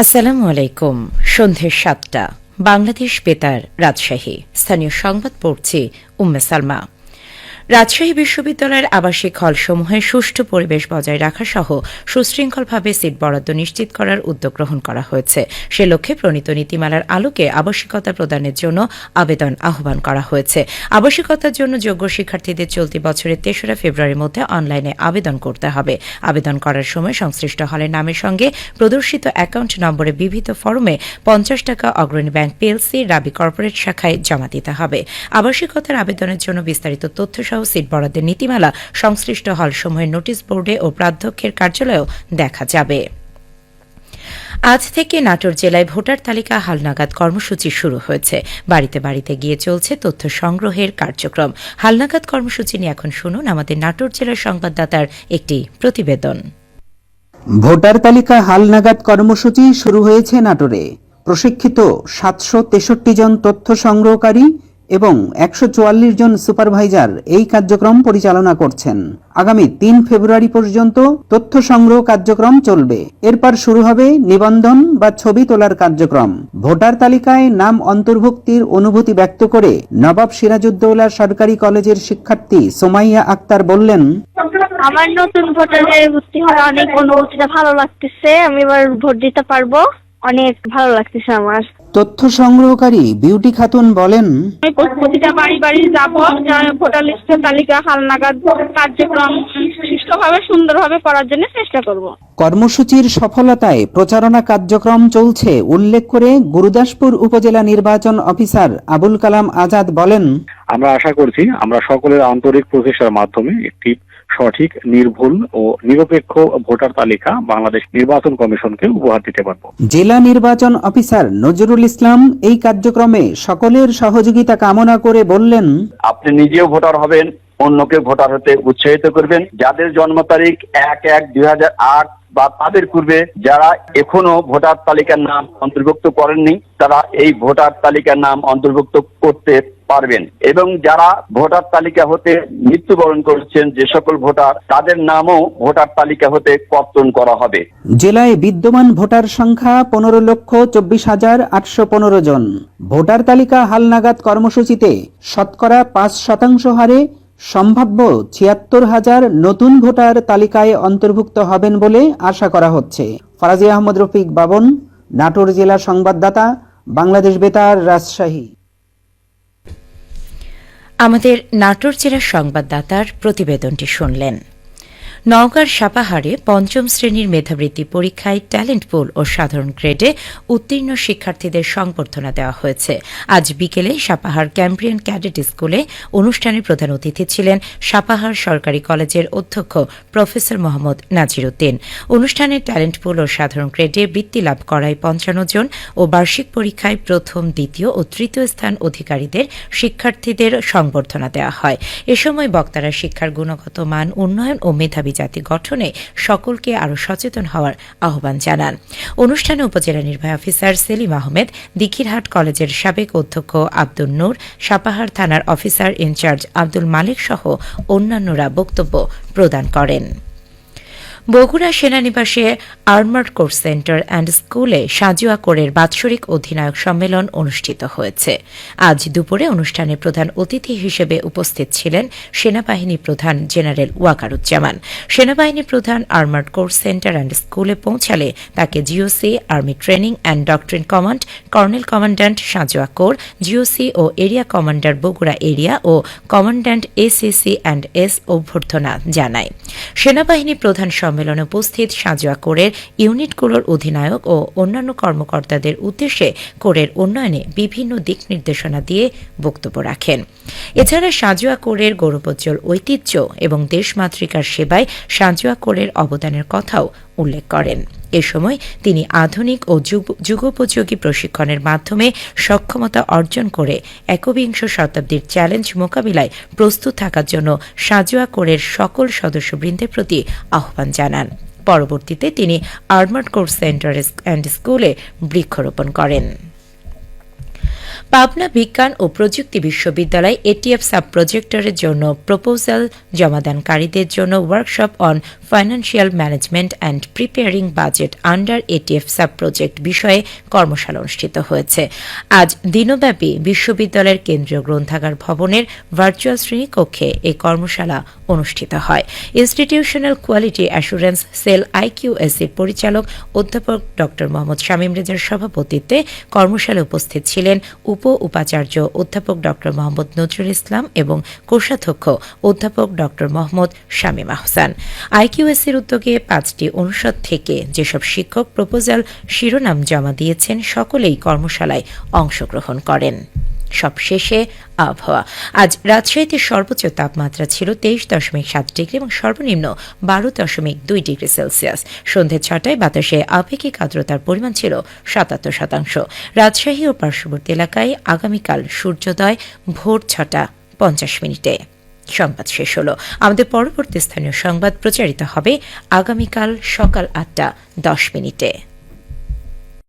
আসসালামু আলাইকুম। সন্ধ্যে সাতটা। বাংলাদেশ বেতার রাজশাহী। স্থানীয় সংবাদ পড়ছে উম্মে সালমা। রাজশাহী বিশ্ববিদ্যালয়ের আবাসিক হলসমূহে সুষ্ঠু পরিবেশ বজায় রাখা সহ সুশৃঙ্খলভাবে সিট বরাদ্দ নিশ্চিত করার উদ্যোগ গ্রহণ করা হয়েছে। সে লক্ষ্যে প্রণীত নীতিমালার আলোকে আবাসিকতা প্রদানের জন্য আবেদন আহ্বান করা হয়েছে। আবাসিকতার জন্য যোগ্য শিক্ষার্থীদের চলতি বছরের তেসরা ফেব্রুয়ারির মধ্যে অনলাইনে আবেদন করতে হবে। আবেদন করার সময় সংশ্লিষ্ট হলের নামের সঙ্গে প্রদর্শিত অ্যাকাউন্ট নম্বরে বিবিধ ফরমে পঞ্চাশ টাকা Agrani bank PLC Rabi corporate শাখায় জমা দিতে হবে। আবাসিকতার আবেদনের জন্য বিস্তারিত তথ্য সহ সিট বরাদ্দের নীতিমালা সংশ্লিষ্ট হলসমূহের নোটিশ বোর্ডে ও প্রাধ্যক্ষের কার্যালয়েও দেখা যাবে। আজ থেকে নাটোর জেলায় ভোটার তালিকা হালনাগাদ কর্মসূচি শুরু হয়েছে। বাড়িতে বাড়িতে গিয়ে চলছে তথ্য সংগ্রহের কার্যক্রম। হালনাগাদ কর্মসূচি নিয়ে এখন শুনুন আমাদের নাটোর জেলার সংবাদদাতার একটি প্রতিবেদন। ভোটার তালিকা হালনাগাদ কর্মসূচি শুরু হয়েছে নাটোরে। প্রশিক্ষিত সাতশো তেষট্টি জন তথ্য সংগ্রহকারী এবং একশো চুয়াল্লিশ জন সুপারভাইজার এই কার্যক্রম পরিচালনা করছেন। আগামী তিন ফেব্রুয়ারি পর্যন্ত তথ্য সংগ্রহ কার্যক্রম চলবে। এরপর শুরু হবে নিবন্ধন বা ছবি তোলার কার্যক্রম। ভোটার তালিকায় নাম অন্তর্ভুক্তির অনুভূতি ব্যক্ত করে নবাব সিরাজউদ্দৌলা সরকারি কলেজের শিক্ষার্থী সোমাইয়া আক্তার বললেন, আমার নতুন ভোটারে ভর্তি হওয়া অনেক অনুভূতিটা ভালো লাগতেছে, আমি এবার ভোট দিতে পারব। অনেক ভালো লাগতেছে আমার। তথ্য সংগ্রহকারী বিউটি খাতুন বলেন আমি প্রতিটা বাড়ি বাড়ি যাব ভোটার লিস্টের তালিকা হালনাগাদ কার্যক্রম সুষ্ঠুভাবে সুন্দরভাবে করার জন্য চেষ্টা করব। কর্মসূচির সফলতায় প্রচারণা কার্যক্রম চলছে উল্লেখ করে গুরুদাসপুর উপজেলা নির্বাচন অফিসার আবুল কালাম আজাদ বলেন আমরা আশা করছি আমরা সকলের আন্তরিক প্রচেষ্টার মাধ্যমে একটি সঠিক নির্ভুল ও নিরপেক্ষ ভোটার তালিকা বাংলাদেশ নির্বাচন কমিশনকে উপহার দিতে পারব। জেলা নির্বাচন অফিসার নজরুল ইসলাম এই কার্যক্রমে সকলের সহযোগিতা কামনা করে বললেন আপনি নিজেও ভোটার হবেন অন্যকে ভোটার হতে উৎসাহিত করবেন। যাদের জন্ম তারিখ এক এক দুই আট বা তাদের পূর্বে যারা এখনও ভোটার তালিকার নাম অন্তর্ভুক্ত করেননি তারা এই ভোটার তালিকার নাম অন্তর্ভুক্ত করতে পারবেন। এবং যারা ভোটার তালিকা হতে মৃত্যুবরণ করেছেন, যে সকল ভোটার, তাদের নামও ভোটার তালিকা হতে কর্তন করা হবে। জেলায় বিদ্যমান ভোটার সংখ্যা পনেরো লক্ষ চব্বিশ হাজার আটশো পনেরো জন। ভোটার তালিকা হালনাগাদ কর্মসূচিতে শতকরা পাঁচ শতাংশ হারে সম্ভাব্য ছিয়াত্তর হাজার নতুন ভোটার তালিকায় অন্তর্ভুক্ত হবেন বলে আশা করা হচ্ছে। ফরাজি আহমদ রফিক বাবন, নাটোর জেলা সংবাদদাতা, বাংলাদেশ বেতার, রাজশাহী। আমাদের নাটোর জেলার সংবাদদাতার প্রতিবেদনটি শুনলেন। নওগাঁর সাপাহারে পঞ্চম শ্রেণির মেধাবৃত্তি পরীক্ষায় ট্যালেন্ট পুল ও সাধারণ গ্রেডে উত্তীর্ণ শিক্ষার্থীদের সংবর্ধনা দেওয়া হয়েছে। আজ বিকেলে সাপাহার ক্যাম্ব্রিয়ান ক্যাডেট স্কুলে অনুষ্ঠানে প্রধান অতিথি ছিলেন সাপাহার সরকারি কলেজের অধ্যক্ষ প্রফেসর মোহাম্মদ নাজির উদ্দিন। অনুষ্ঠানে ট্যালেন্ট পুল ও সাধারণ গ্রেডে বৃত্তি লাভ করায় পঞ্চান্ন জন ও বার্ষিক পরীক্ষায় প্রথম, দ্বিতীয় ও তৃতীয় স্থান অধিকারীদের শিক্ষার্থীদের সংবর্ধনা দেওয়া হয়। এ সময় বক্তারা শিক্ষার গুণগত মান, উন্নয়ন ও মেধাবী জাতি গঠনে সকলকে আরও সচেতন হওয়ার আহ্বান জানান। অনুষ্ঠানে উপজেলা নির্বাহী অফিসার সেলিম আহমেদ, দিঘিরহাট কলেজের সাবেক অধ্যক্ষ আব্দুল নূর, সাপাহার থানার অফিসার ইনচার্জ আব্দুল মালিক সহ অন্যান্যরা বক্তব্য প্রদান করেন। বগুড়া সেনানিবাসে আর্মার্ড কোর্স সেন্টার অ্যান্ড স্কুলে সাজুয়া কোরের বাৎসরিক অধিনায়ক সম্মেলন অনুষ্ঠিত হয়েছে। আজ দুপুরে অনুষ্ঠানে প্রধান অতিথি হিসেবে উপস্থিত ছিলেন সেনাবাহিনী প্রধান জেনারেল ওয়াকারুজ্জামান। সেনাবাহিনী প্রধান আর্মার্ড কোর্স সেন্টার অ্যান্ড স্কুলে পৌঁছালে তাকে GOC, army training and doctrine command, colonel commandant সাজোয়া corps, GOC ও এরিয়া কমান্ডার বগুড়া এরিয়া ও কমান্ড্যান্ট এসিসি অ্যান্ড এস অভ্যর্থনা জানায়। সেনাবাহিনী প্রধান সম্মেলনে উপস্থিত সাজোয়া কোরের ইউনিটগুলোর অধিনায়ক ও অন্যান্য কর্মকর্তাদের উদ্দেশ্যে কোরের উন্নয়নে বিভিন্ন দিক নির্দেশনা দিয়ে বক্তব্য রাখেন। এছাড়া সাজোয়া কোরের গৌরবোজ্জ্বল ঐতিহ্য এবং দেশমাতৃকার সেবায় সাজোয়া কোরের অবদানের কথাও উল্লেখ করেন। এ সময় তিনি আধুনিক ও যুগ- যুগোপযোগী প্রশিক্ষণের মাধ্যমে সক্ষমতা অর্জন করে একবিংশ শতাব্দীর চ্যালেঞ্জ মোকাবিলায় প্রস্তুত থাকার জন্য সাজোয়া কোরের সকল সদস্যবৃন্দের প্রতি আহ্বান জানান। পরবর্তীতে তিনি আর্মার্ড কোর সেন্টার অ্যান্ড স্কুলে বৃক্ষরোপণ করেন। পাবনা বিজ্ঞান ও প্রযুক্তি বিশ্ববিদ্যালয় এটিএফ সাব প্রজেক্টরের জন্য প্রপোজাল জমাদানকারীদের জন্য workshop on financial management and preparing budget under ATF sub project বিষয়ে কর্মশালা অনুষ্ঠিত হয়েছে। আজ দিনব্যাপী বিশ্ববিদ্যালয়ের কেন্দ্রীয় গ্রন্থাগার ভবনের ভার্চুয়াল শ্রেণীকক্ষে এই কর্মশালা অনুষ্ঠিত হয়। ইনস্টিটিউশনাল কোয়ালিটি অ্যাসুরেন্স সেল আইকিউএসির পরিচালক অধ্যাপক ড মোহাম্মদ শামীম রেজার সভাপতিত্বে কর্মশালায় উপস্থিত ছিলেন উপাচার্য অধ্যাপক ড মোহাম্মদ নজরুল ইসলাম এবং কোষাধ্যক্ষ অধ্যাপক ড মোহাম্মদ শামীম আহসান আইকিউএস এর উদ্যোগে পাঁচটি অনুষদ থেকে যেসব শিক্ষক প্রপোজাল শিরোনাম জমা দিয়েছেন, সকলেই কর্মশালায় অংশগ্রহণ করেন। সবশেষে আবহাওয়া। আজ রাজশাহীতে সর্বোচ্চ তাপমাত্রা ছিল তেইশ দশমিক সাত ডিগ্রি এবং সর্বনিম্ন বারো দশমিক দুই ডিগ্রি সেলসিয়াস। সন্ধে ছটায় বাতাসে আপেক্ষিক আর্দ্রতার পরিমাণ ছিল সাতাত্তর শতাংশ। রাজশাহী ও পার্শ্ববর্তী এলাকায় আগামীকাল সূর্যোদয় ভোর ছটা পঞ্চাশ মিনিটে। সংবাদ শেষ হলো। আমাদের পরবর্তী স্থানীয় সংবাদ প্রচারিত হবে আগামীকাল সকাল আটটা দশ মিনিটে।